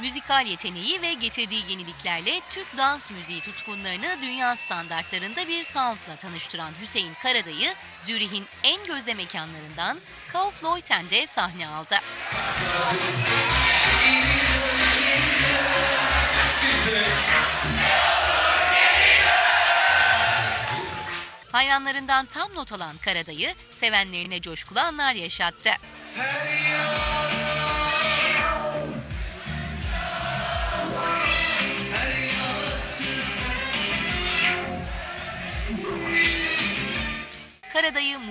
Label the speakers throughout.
Speaker 1: Müzikal yeteneği ve getirdiği yeniliklerle Türk dans müziği tutkunlarını dünya standartlarında bir soundla tanıştıran Hüseyin Karadayı, Zürih'in en gözde mekanlarından Kaufleuten'de sahne aldı. Hayranlarından tam not alan Karadayı, sevenlerine coşkulu anlar yaşattı. Karadayı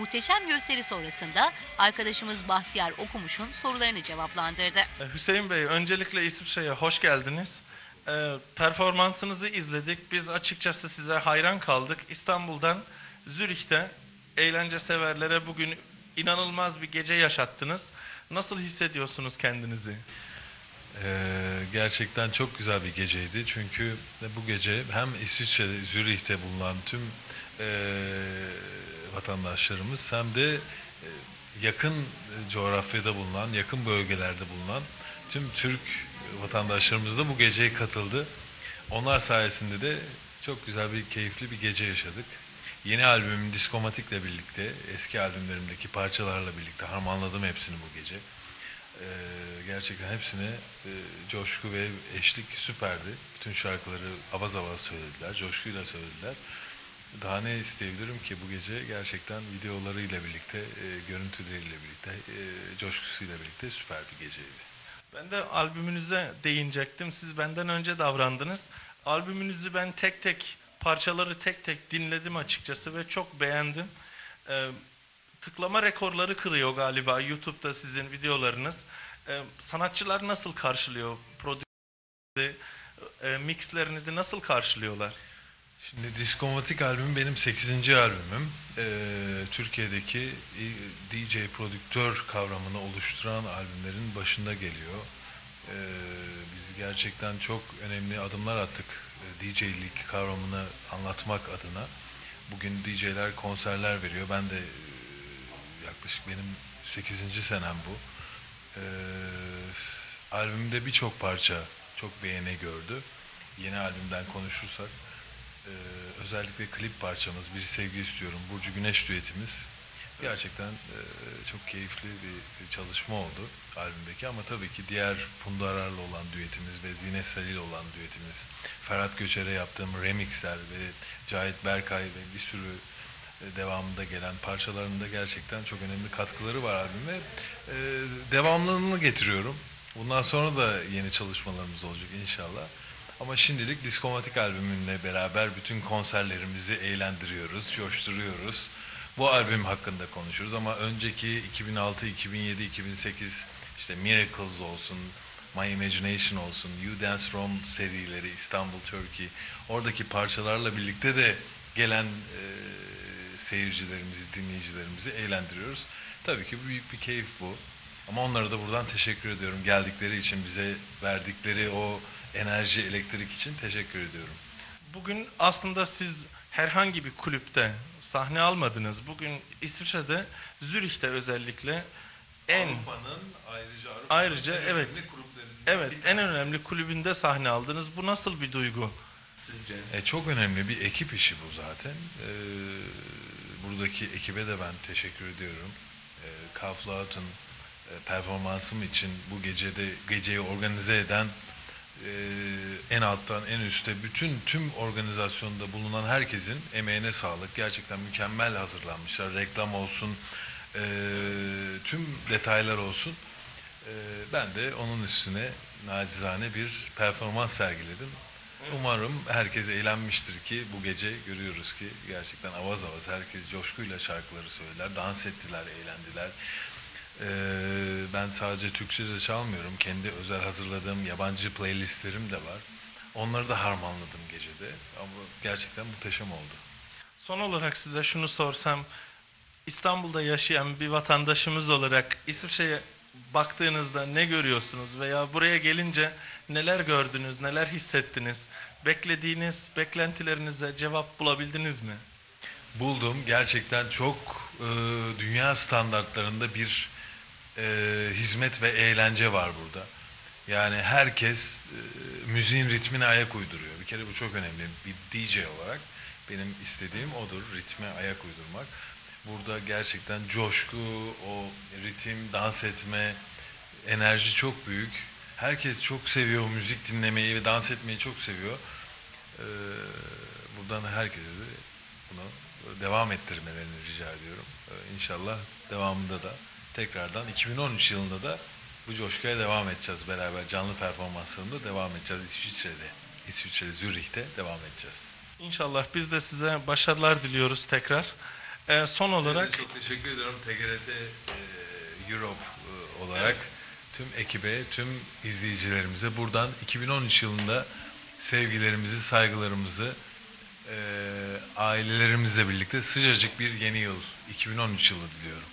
Speaker 1: muhteşem gösteri sonrasında arkadaşımız Bahtiyar Okumuş'un sorularını cevaplandırdı.
Speaker 2: E, Hüseyin Bey, öncelikle İsviçre'ye hoş geldiniz. E, performansınızı izledik. Biz açıkçası size hayran kaldık. İstanbul'dan Zürih'te eğlence severlere bugün inanılmaz bir gece yaşattınız. Nasıl hissediyorsunuz kendinizi?
Speaker 3: Ee, gerçekten çok güzel bir geceydi. Çünkü bu gece hem İsviçre'de, Zürih'te bulunan tüm e, vatandaşlarımız hem de e, yakın coğrafyada bulunan, yakın bölgelerde bulunan tüm Türk vatandaşlarımız da bu geceye katıldı. Onlar sayesinde de çok güzel bir, keyifli bir gece yaşadık. Yeni albümüm Diskomatik'le birlikte, eski albümlerimdeki parçalarla birlikte harmanladım hepsini bu gece. Ee, gerçekten hepsine e, coşku ve eşlik süperdi. Bütün şarkıları avaz avaz söylediler, coşkuyla söylediler. Daha ne isteyebilirim ki bu gece gerçekten videolarıyla birlikte, e, görüntüleriyle birlikte, e, coşkusuyla birlikte süper bir geceydi.
Speaker 2: Ben de albümünüze değinecektim. Siz benden önce davrandınız. Albümünüzü ben tek tek, parçaları tek tek dinledim açıkçası ve çok beğendim. E, tıklama rekorları kırıyor galiba YouTube'da sizin videolarınız. E, sanatçılar nasıl karşılıyor? Prodüksiyon, e, mixlerinizi nasıl karşılıyorlar?
Speaker 3: Şimdi Diskomatik albüm benim 8. albümüm. Ee, Türkiye'deki DJ prodüktör kavramını oluşturan albümlerin başında geliyor. Ee, biz gerçekten çok önemli adımlar attık e, DJ'lik kavramını anlatmak adına. Bugün DJ'ler konserler veriyor. Ben de e, yaklaşık benim 8. senem bu. Ee, albümde birçok parça çok beğeni gördü. Yeni albümden konuşursak ee, özellikle klip parçamız Bir Sevgi İstiyorum, Burcu Güneş düetimiz gerçekten e, çok keyifli bir çalışma oldu albümdeki ama tabii ki diğer Funda Arar'la olan düetimiz ve Zine Salil olan düetimiz, Ferhat Göçer'e yaptığım remixler ve Cahit Berkay ve bir sürü e, devamında gelen parçalarında gerçekten çok önemli katkıları var albüme. E, devamlılığını getiriyorum. Bundan sonra da yeni çalışmalarımız olacak inşallah. Ama şimdilik Diskomatik albümünle beraber bütün konserlerimizi eğlendiriyoruz, coşturuyoruz. Bu albüm hakkında konuşuruz ama önceki 2006, 2007, 2008 işte Miracles olsun, My Imagination olsun, You Dance From serileri, İstanbul, Turkey oradaki parçalarla birlikte de gelen e, seyircilerimizi, dinleyicilerimizi eğlendiriyoruz. Tabii ki büyük bir keyif bu. Ama onlara da buradan teşekkür ediyorum. Geldikleri için bize verdikleri o enerji, elektrik için teşekkür ediyorum.
Speaker 2: Bugün aslında siz herhangi bir kulüpte sahne almadınız. Bugün İsviçre'de, Zürih'te özellikle en
Speaker 3: Avrupa'nın ayrıca Avrupa'nın
Speaker 2: Ayrıca,
Speaker 3: en
Speaker 2: evet. evet en önemli kulübünde sahne aldınız. Bu nasıl bir duygu?
Speaker 3: Sizce? E, çok önemli bir ekip işi bu zaten. E, buradaki ekibe de ben teşekkür ediyorum. E, Kauflaut'un performansım için bu gecede geceyi organize eden e, en alttan en üste bütün tüm organizasyonda bulunan herkesin emeğine sağlık. Gerçekten mükemmel hazırlanmışlar. Reklam olsun, e, tüm detaylar olsun. E, ben de onun üstüne nacizane bir performans sergiledim. Umarım herkes eğlenmiştir ki bu gece görüyoruz ki gerçekten avaz avaz herkes coşkuyla şarkıları söylediler, dans ettiler, eğlendiler. Ee, ben sadece Türkçe çalmıyorum. Kendi özel hazırladığım yabancı playlistlerim de var. Onları da harmanladım gecede. Ama gerçekten muhteşem oldu.
Speaker 2: Son olarak size şunu sorsam, İstanbul'da yaşayan bir vatandaşımız olarak İsviçre'ye baktığınızda ne görüyorsunuz veya buraya gelince neler gördünüz, neler hissettiniz? Beklediğiniz beklentilerinize cevap bulabildiniz mi?
Speaker 3: Buldum. Gerçekten çok e, dünya standartlarında bir e, hizmet ve eğlence var burada. Yani herkes e, müziğin ritmine ayak uyduruyor. Bir kere bu çok önemli. Bir DJ olarak benim istediğim odur. Ritme ayak uydurmak. Burada gerçekten coşku, o ritim, dans etme, enerji çok büyük. Herkes çok seviyor müzik dinlemeyi ve dans etmeyi çok seviyor. Ee, buradan herkese de bunu devam ettirmelerini rica ediyorum. Ee, inşallah devamında da tekrardan 2013 yılında da bu coşkuya devam edeceğiz beraber. Canlı performanslarında devam edeceğiz İsviçre'de. İsviçre, Zürih'te devam edeceğiz.
Speaker 2: İnşallah biz de size başarılar diliyoruz tekrar. Ee, son olarak
Speaker 3: çok teşekkür ediyorum TGRT e, Europe e, olarak tüm ekibe, tüm izleyicilerimize buradan 2013 yılında sevgilerimizi, saygılarımızı e, ailelerimizle birlikte sıcacık bir yeni yıl 2013 yılı diliyorum.